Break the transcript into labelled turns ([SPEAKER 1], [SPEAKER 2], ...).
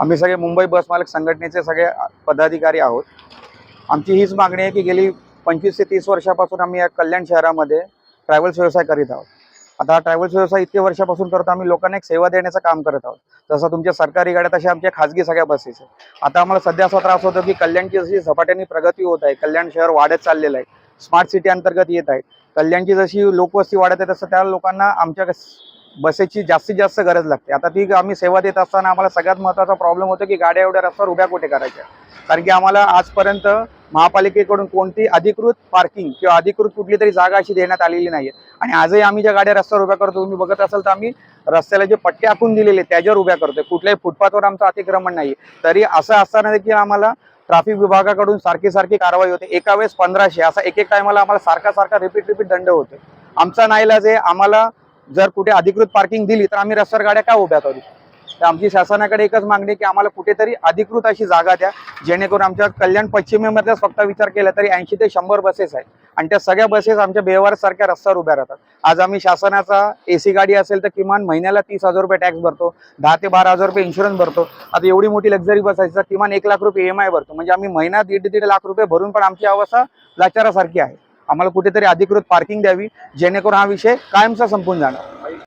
[SPEAKER 1] आम्ही सगळे मुंबई बस मालक संघटनेचे सगळे पदाधिकारी आहोत. आमची हीच मागणी आहे की गेली पंचवीस ते तीस वर्षापासून आम्ही या कल्याण शहरामध्ये ट्रॅव्हल्स व्यवसाय करीत आहोत. आता हा ट्रॅव्हल्स व्यवसाय इतके वर्षापासून करतो आम्ही लोकांना एक सेवा देण्याचं काम करत आहोत. जसं तुमच्या सरकारी गाड्या तशा आमच्या खाजगी सगळ्या बसेस आहेत. आता आम्हाला सध्या असा त्रास होतो की कल्याणची जशी झपाट्याने प्रगती होत आहे कल्याण शहर वाढत चाललेलं आहे स्मार्ट सिटी अंतर्गत येत आहे. कल्याणची जशी लोकवस्ती वाढत आहे तसं त्या लोकांना आमच्या बसेसची जास्तीत जास्त गरज लागते. आता ती आम्ही सेवा देत असताना आम्हाला सगळ्यात महत्त्वाचा प्रॉब्लेम होतो की गाड्या एवढ्या रस्त्यावर उभ्या कुठे करायच्या. कारण की आम्हाला आजपर्यंत महापालिकेकडून कोणती अधिकृत पार्किंग किंवा अधिकृत कुठली तरी जागा अशी देण्यात आलेली नाही आणि आजही आम्ही ज्या गाड्या रस्त्यावर उभ्या करतो तुम्ही बघत असाल तर आम्ही रस्त्याला जे पट्टे आखून दिलेले त्याच्यावर उभ्या करतोय. कुठल्याही फुटपाथवर आमचं अतिक्रमण नाही तरी असं असताना देखील आम्हाला ट्रॅफिक विभागाकडून सारखी सारखी कारवाई होते. एका वेळेस पंधराशे असा एक एक टायमाला आम्हाला सारखा सारखा रिपीट रिपीट दंड होते आमचा नाईलाज आहे आम्हाला जर कुठे अधिकृत पार्किंग दिली तर आम्ही रस्त्यावर गाड्या का उभ्या करू? तर आमची शासनाकडे एकच मागणी की आम्हाला कुठेतरी अधिकृत अशी जागा द्या जेणेकरून आमच्या कल्याण पश्चिमेमधल्याच फक्त विचार केला तरी ऐंशी ते शंभर बसेस आहेत. आणि त्या सगळ्या बसेस आमच्या बेवार सारख्या रस्त्यावर उभ्या राहतात. आज आम्ही शासनाचा एसी गाडी असेल तर किमान महिन्याला तीस हजार रुपये टॅक्स भरतो दहा ते बारा हजार रुपये इन्शुरन्स भरतो. आता एवढी मोठी लक्झरी बस आहे तर किमान एक लाख रुपये ईएमआय भरतो. म्हणजे आम्ही महिना दीड दीड लाख रुपये भरून पण आमची अवस्था लाचारासारखी आहे. आम्हाला कुठेतरी अधिकृत पार्किंग द्यावी जेणेकरून हा विषय कायमचा संपून जाणार.